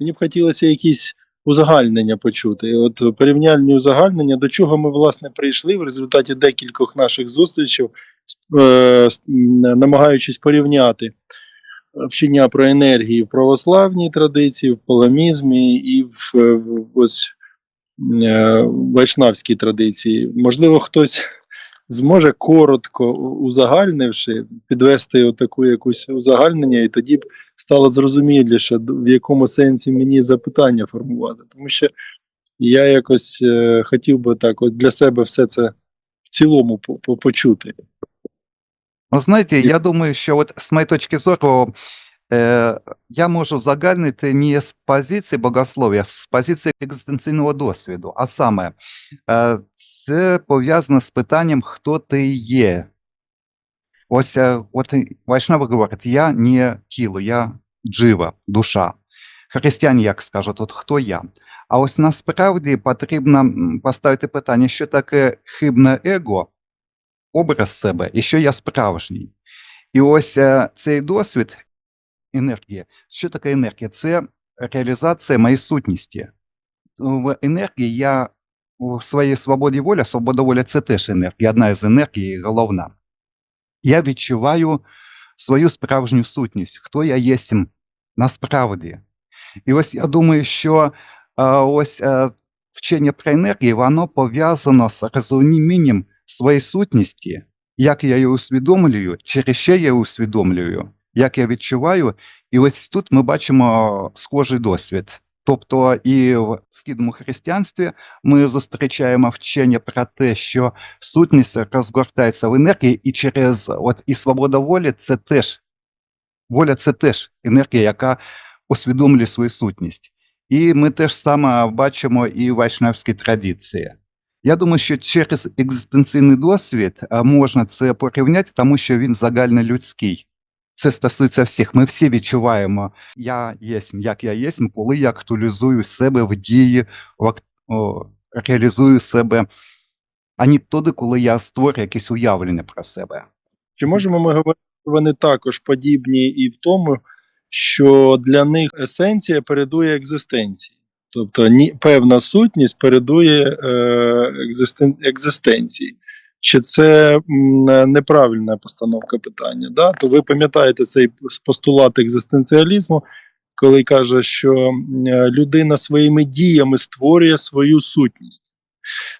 мені б хотілося якісь узагальнення почути. От порівняльні узагальнення, до чого ми власне прийшли в результаті декількох наших зустрічей, е, намагаючись порівняти вчення про енергії в православній традиції, в паламізмі і в, в ось е, вайшнавській традиції. Можливо, хтось зможе коротко, узагальнивши, підвести отаку якусь узагальнення, і тоді б стало зрозуміліше, в якому сенсі мені запитання формувати. Тому що я якось е, хотів би так от для себе все це в цілому по- по- почути. Ну, знаєте, я думаю, що от з моєї точки зору, е, я можу загальнити не з позиції богослов'я, а з позиції екзистенційного досвіду. А саме, е, це пов'язано з питанням, хто ти є. Ось е, от і Вайшнави говорять, я не тіло, я джива, душа. Християни як скажуть, от хто я? А ось насправді потрібно поставити питання, що таке хибне его, образ себе і що я справжній. І ось е, цей досвід енергії. Що таке енергія? Це реалізація моєї сутності. В енергії я у своїй свободі волі, свобода волі це теж енергія, одна із енергій, головна. Я відчуваю свою справжню сутність, хто я єсмь насправді. І ось я думаю, що е, ось е, вчення про енергію, воно пов'язано з розумінням своєї сутності, як я її усвідомлюю, через що я її усвідомлюю, як я відчуваю. І ось тут ми бачимо схожий досвід. Тобто і в східному християнстві ми зустрічаємо вчення про те, що сутність розгортається в енергії, і через от і свобода волі це теж воля це теж енергія, яка усвідомлює свою сутність. І ми теж саме бачимо і в вайшнавській традиції. Я думаю, що через екзистенційний досвід можна це порівняти, тому що він загальнолюдський. Це стосується всіх. Ми всі відчуваємо, я єсмь, як я єсмь, коли я актуалізую себе в дії, реалізую себе, а не тоді, коли я створюю якесь уявлення про себе. Чи можемо ми говорити, вони також подібні і в тому, що для них есенція передує екзистенції? Тобто ні, певна сутність передує е, екзистен, екзистенції. Чи це неправильна постановка питання? Да? То ви пам'ятаєте цей постулат екзистенціалізму, коли каже, що е, людина своїми діями створює свою сутність.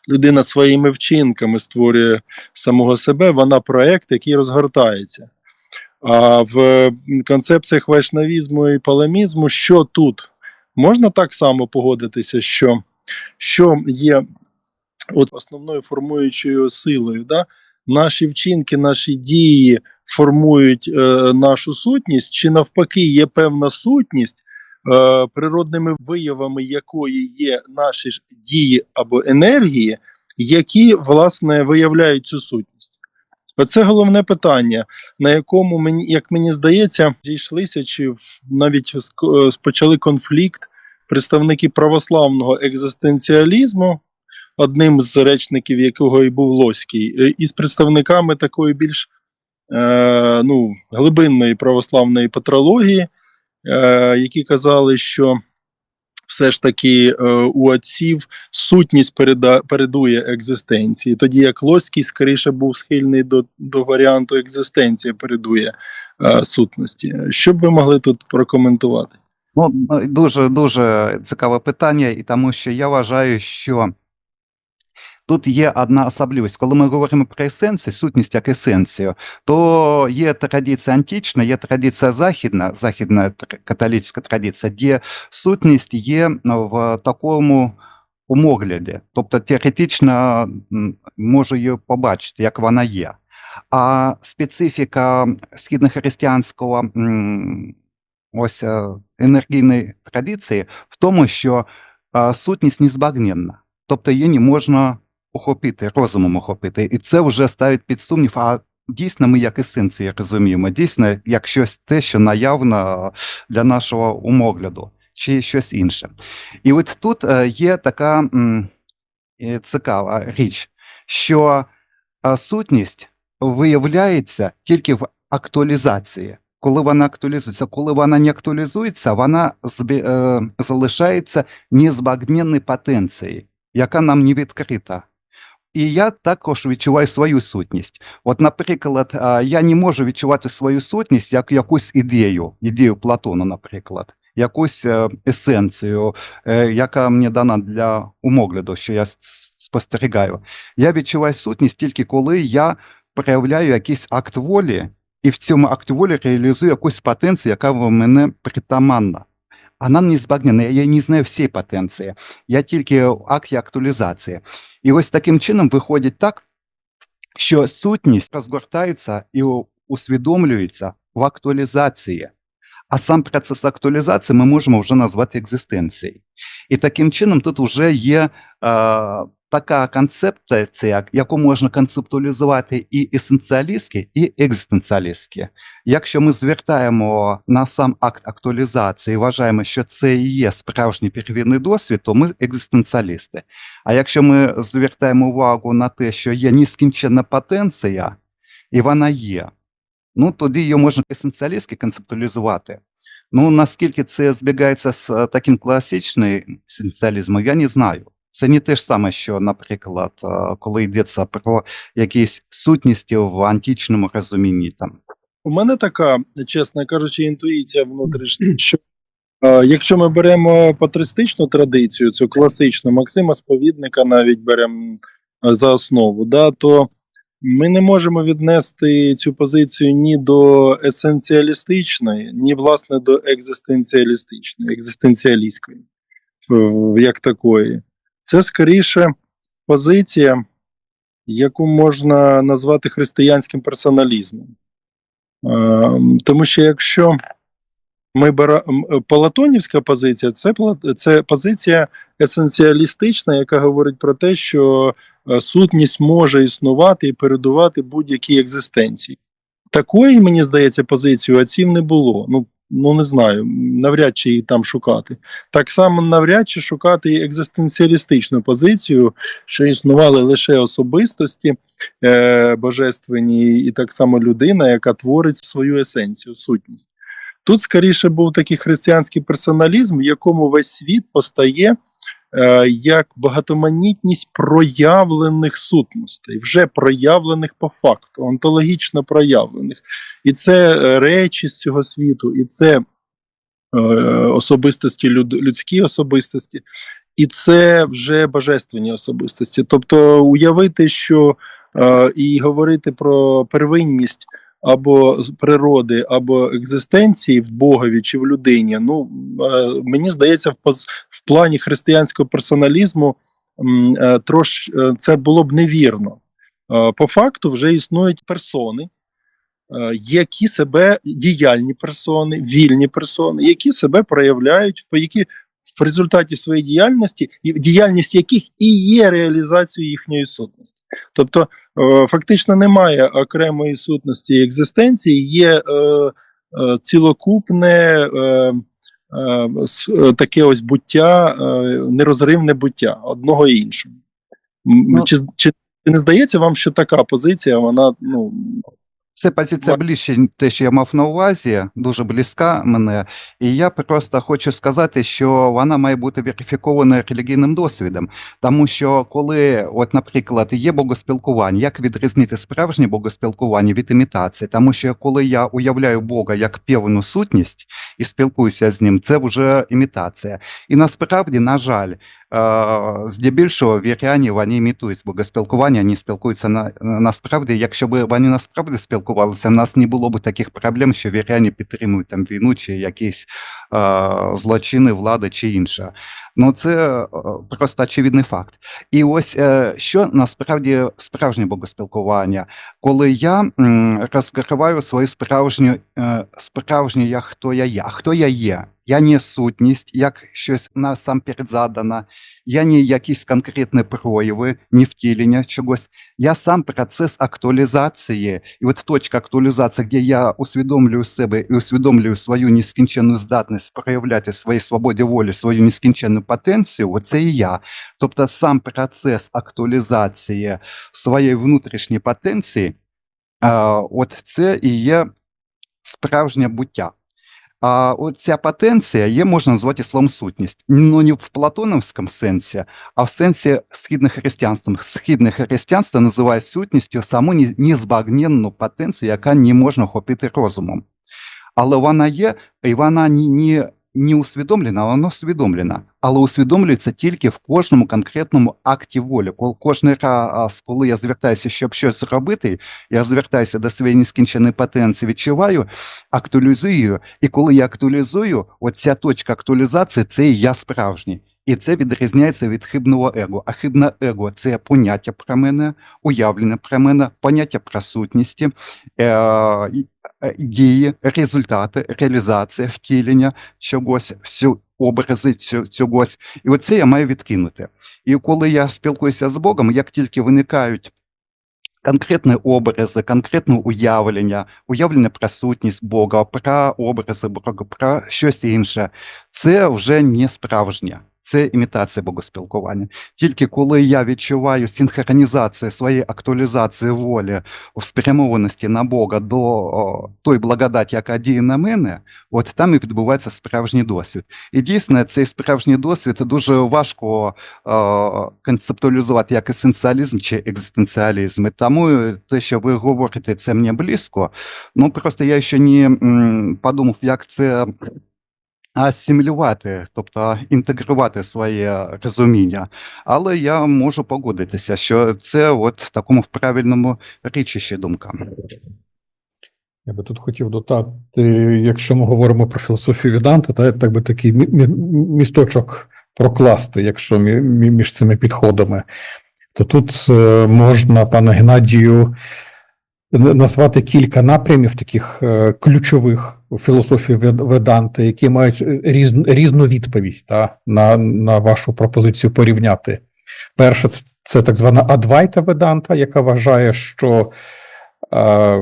Людина своїми вчинками створює самого себе, вона проект, який розгортається. А в концепціях вайшнавізму і паламізму, що тут? Можна так само погодитися, що, що є от основною формуючою силою. Да? Наші вчинки, наші дії формують е, нашу сутність, чи навпаки, є певна сутність, е, природними виявами якої є наші ж дії або енергії, які власне виявляють цю сутність. Оце головне питання, на якому мені, як мені здається, зійшлися чи навіть е, конфлікт представники православного екзистенціалізму, одним з речників якого і був Лоський, е, із представниками такої більш е, ну, глибинної православної патрології, е, які казали, що все ж таки е, у отців сутність переда, передує екзистенції, тоді як Лоський скоріше був схильний до, до варіанту екзистенція передує е, сутності. Що б ви могли тут прокоментувати? Ну, дуже дуже цікаве питання, і тому що я вважаю, що тут є одна особливість. Коли ми говоримо про есенцію, сутність як есенцію, то є традиція антична, є традиція західна, західна тр- католицька традиція, де сутність є в такому умогляді. Тобто теоретично м, можу її побачити, як вона є. А специфіка східнохристиянського м, ось е, енергійної традиції в тому, що е, сутність незбагненна, тобто її не можна охопити, розумом охопити. І це вже ставить під сумнів, а дійсно ми як есенції розуміємо, дійсно як щось те, що наявно для нашого умогляду, чи щось інше. І от тут е, є така е, цікава річ, що е, сутність виявляється тільки в актуалізації. коли вона актуалізується. Коли вона не актуалізується, вона залишається незбагненною потенцією, яка нам не відкрита. І я також відчуваю свою сутність. От, наприклад, я не можу відчувати свою сутність як якусь ідею, ідею Платона, наприклад, якусь е, есенцію, е, яка мені дана для умогляду, що я спостерігаю. Я відчуваю сутність тільки коли я проявляю якийсь акт волі, і в цьому акті волі реалізую якусь потенцію, яка в мене притаманна. Вона не збагнена, я не знаю всієї потенції. Я тільки в акті актуалізації. І ось таким чином виходить так, що сутність розгортається і усвідомлюється в актуалізації. А сам процес актуалізації ми можемо вже назвати екзистенцією. І таким чином тут вже є е, така концепція, яку можна концептуалізувати і есенціалістськи, і екзистенціалістськи. Якщо ми звертаємо на сам акт актуалізації і вважаємо, що це і є справжній первинний досвід, то ми екзистенціалісти. А якщо ми звертаємо увагу на те, що є нескінченна потенція, і вона є, ну тоді її можна есенціалістськи концептуалізувати. Ну, наскільки це збігається з е, таким класичним есенціалізмом, я не знаю. Це не те ж саме, що, наприклад, е, коли йдеться про якісь сутності в античному розумінні там. У мене така, чесно кажучи, інтуїція внутрішня, що е, якщо ми беремо патристичну традицію, цю класичну Максима Сповідника навіть беремо е, за основу, да, то ми не можемо віднести цю позицію ні до есенціалістичної, ні, власне, до екзистенціалістичної, екзистенціалістської, як такої. Це скоріше позиція, яку можна назвати християнським персоналізмом. Е, Тому що якщо ми беремо Платонівська позиція, це, це позиція есенціалістична, яка говорить про те, що е, сутність може існувати і передувати будь-якій екзистенції. Такої, мені здається, позиції у отців не було. Ну, ну не знаю, навряд чи її там шукати. Так само навряд чи шукати екзистенціалістичну позицію, що існували лише особистості е, божественні, і так само людина, яка творить свою есенцію, сутність. Тут скоріше був такий християнський персоналізм, в якому весь світ постає як багатоманітність проявлених сутностей, вже проявлених по факту, онтологічно проявлених. І це е, речі з цього світу, і це е, особистості, людські особистості, і це вже божественні особистості. Тобто уявити, що е, і говорити про первинність або природи, або екзистенції в Богові чи в людині. Ну е, мені здається, в, плані християнського персоналізму е, трош е, це було б невірно. По факту вже існують персони, які себе діяльні персони, вільні персони, які себе проявляють, які в результаті своєї діяльності, діяльність яких і є реалізацією їхньої сутності. Тобто, е, фактично немає окремої сутності екзистенції, є е, е, цілокупне таке ось буття, нерозривне буття одного і іншого. Ну, чи, чи не здається вам, що така позиція, вона ну, Це позиція ближче, те, що я мав на увазі, дуже близька мене. І я просто хочу сказати, що вона має бути верифікована релігійним досвідом. Тому що коли, от, наприклад, є богоспілкування, як відрізнити справжнє богоспілкування від імітації? Тому що коли я уявляю Бога як певну сутність і спілкуюся з ним, це вже імітація. І насправді, на жаль, здебільшого віряні вони імітують богоспілкування, вони спілкуються на, насправді, якщо б вони насправді спілкувалися, в нас не було б таких проблем, що віряні підтримують там війну чи якісь е, злочини влади чи інше. Ну це е, просто очевидний факт. І ось е, що насправді справжнє богоспілкування, коли я розкриваю свою справжню е, справжнє я, хто я є. Хто я є? Я не сутність, як щось насамперед задано, я не якісь конкретні прояви, не втілення чогось. Я сам процес актуалізації, і от точка актуалізації, де я усвідомлюю себе і усвідомлюю свою нескінченну здатність проявляти своїй свободі волі, свою нескінченну потенцію, оце і я. Тобто сам процес актуалізації своєї внутрішньої потенції, от це і є справжнє буття. А оця потенція є можна назвати словом сутність. Ну не в платоновському сенсі, а в сенсі східних християнства. Східне християнство називає сутністю саму незбагненну потенцію, яка не можна охопити розумом. Але вона є, і вона не не усвідомлена, воно усвідомлена. Але усвідомлюється тільки в кожному конкретному акті волі. Кожний раз, коли я звертаюся, щоб щось зробити, я звертаюся до своєї нескінченої потенції, відчуваю, актуалізую. І коли я актуалізую, оця точка актуалізації це і я справжній. І це відрізняється від хибного его. А хибне его це поняття про мене, уявлення про мене, поняття про сутністі, е, е, дії, результати, реалізація, втілення чогось, всю образи цьогось. І оце я маю відкинути. І коли я спілкуюся з Богом, як тільки виникають конкретні образи, конкретне уявлення, уявлення про сутність Бога, про образи Бога, про щось інше, це вже не справжнє. Це імітація богоспілкування. Тільки коли я відчуваю синхронізацію своєї актуалізації волі в спрямованості на Бога до о, той благодаті, яка діє на мене, от там і відбувається справжній досвід. І дійсно, цей справжній досвід дуже важко е, концептуалізувати як есенціалізм чи екзистенціалізм. І тому те, що ви говорите, це мені близько. Ну просто я ще не м, подумав, як це асимілювати, тобто інтегрувати своє розуміння. Але я можу погодитися, що це от в такому правильному річищі думка. Я би тут хотів додати, якщо ми говоримо про філософію Віданта, та так би такий мі- мі- місточок прокласти, якщо мі- мі- між цими підходами, то тут е, можна, пане Геннадію, назвати кілька напрямів таких е, ключових філософії Вед- Веданти, які мають е, різну, різну відповідь та, на, на вашу пропозицію порівняти. Перше, це, це так звана Адвайта Веданта, яка вважає, що е,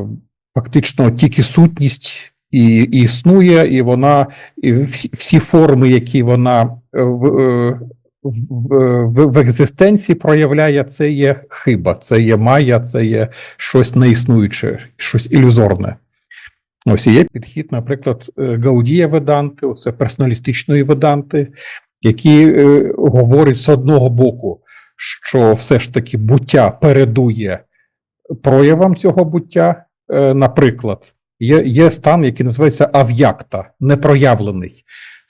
фактично тільки сутність і, існує, і вона і всі, всі форми, які вона е, в, е, в, в, екзистенції проявляє, це є хиба, це є майя, це є щось неіснуюче, щось ілюзорне. Ось є підхід, наприклад, е, Гаудія Веданти, це персоналістичної Веданти, які е, говорять з одного боку, що все ж таки буття передує проявам цього буття. Е, наприклад, є, є стан, який називається ав'якта, непроявлений.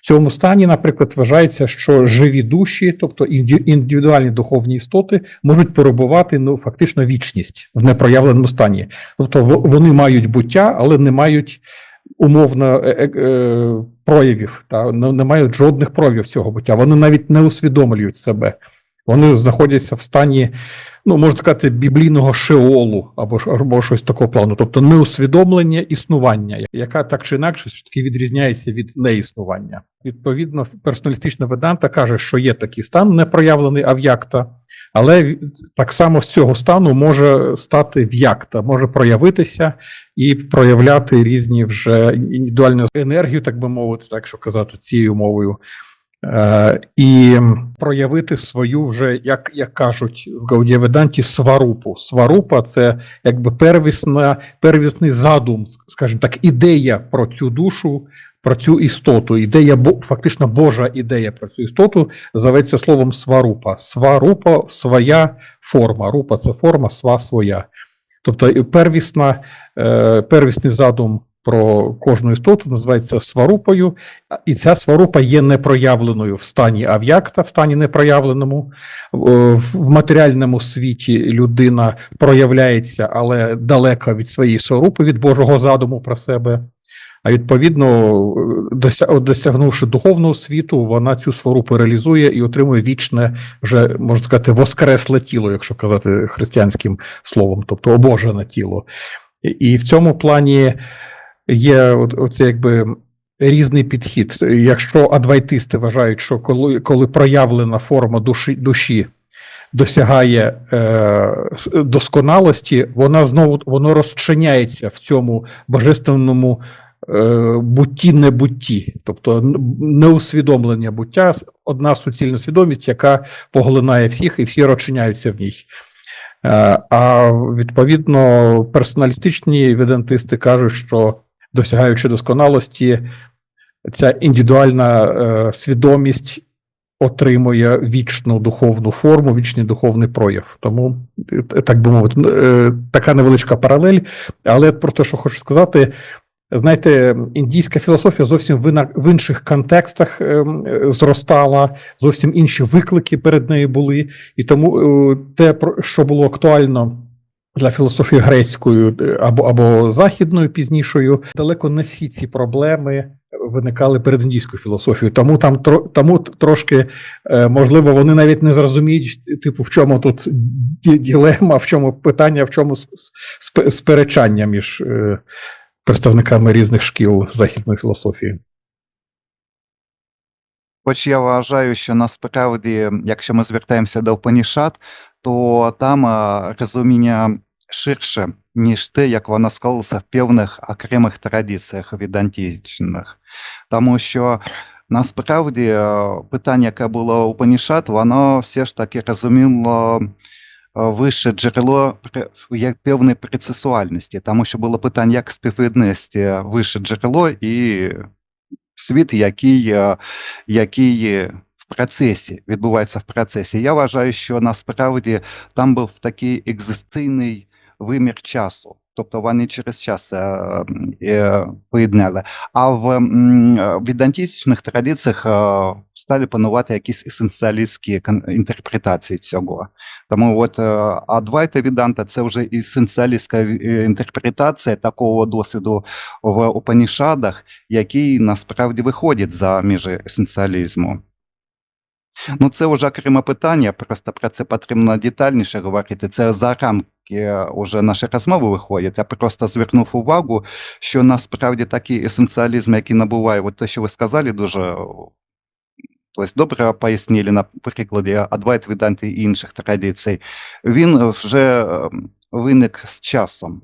Цьому стані, наприклад, вважається, що живі душі, тобто індивідуальні духовні істоти, можуть перебувати ну, фактично вічність в непроявленому стані. Тобто вони мають буття, але не мають умовно е, е, е, проявів, та, не мають жодних проявів цього буття. Вони навіть не усвідомлюють себе. Вони знаходяться в стані, ну можна сказати, біблійного шеолу або, або щось такого плану, тобто неусвідомлення існування, яка так чи інакше все ж таки відрізняється від неіснування. Відповідно, персоналістична веданта каже, що є такий стан непроявлений ав'якта, але так само з цього стану може стати в'якта, може проявитися і проявляти різні вже індивідуальну енергію, так би мовити, так що казати цією мовою. Е, і проявити свою вже, як, як кажуть в Гаудієведанті, сварупу. Сварупа це якби первісна, первісний задум, скажімо так, ідея про цю душу, про цю істоту. Ідея, фактично Божа ідея про цю істоту зоветься словом сварупа. Сварупа своя форма. Рупа це форма, сва своя. Тобто первісна, е, первісний задум про кожну істоту називається сварупою, і ця сварупа є непроявленою в стані ав'якта, в стані непроявленому. Е, В матеріальному світі людина проявляється, але далека від своєї сварупи, від Божого задуму про себе. А відповідно, е, досягнувши духовного світу, вона цю сварупу реалізує і отримує вічне, вже можна сказати, воскресле тіло, якщо казати християнським словом, тобто обожене тіло. І в цьому плані є от, оце якби різний підхід. Якщо адвайтисти вважають, що коли, коли проявлена форма душі, душі досягає е, досконалості, вона знову воно розчиняється в цьому божественному е, бутті небутті, тобто неусвідомлення буття, одна суцільна свідомість, яка поглинає всіх, і всі розчиняються в ній. Е, А відповідно, персоналістичні ведантисти кажуть, що досягаючи досконалості, ця індивідуальна е, свідомість отримує вічну духовну форму, вічний духовний прояв. Тому, е, так би мовити, е, така невеличка паралель. Але про те, що хочу сказати, знаєте, індійська філософія зовсім в, інших контекстах е, зростала, зовсім інші виклики перед нею були. І тому е, те, що було актуально для філософії грецької е, або, або західною пізнішою, далеко не всі ці проблеми виникали перед індійською філософією. Тому там тому трошки е, можливо вони навіть не зрозуміють, типу, в чому тут ділема, в чому питання, в чому сперечання між е, представниками різних шкіл західної філософії. Хоч я вважаю, що насправді, якщо ми звертаємося до Упанішат, то там розуміння ширше, ніж те, як воно склалося в певних окремих традиціях відантичних. Тому що насправді е, питання, яке було у Панішат, воно все ж таки розуміло е, вище джерело як певної процесуальності, тому що було питання, як співвіднести вище джерело і світ, який, е, який в процесі, відбувається в процесі. Я вважаю, що насправді там був такий екзистенційний вимір часу. Тобто вони через час е, е, поєднали. А в м, е, відантичних традиціях е, стали панувати якісь есенціалістські інтерпретації цього. Тому от е, Адвайта Віданта це вже есенціалістська е, інтерпретація такого досвіду в Упанішадах, який насправді виходить за межі есенціалізму. Ну, це вже окреме питання, просто про це потрібно детальніше говорити. Це за рамки уже нашої розмови виходить. Я просто звернув увагу, що насправді такий есенціалізм, який набуває, от те, що ви сказали, дуже тобто, добре пояснили на прикладі Адвайт Веданти і інших традицій, він вже е, виник з часом.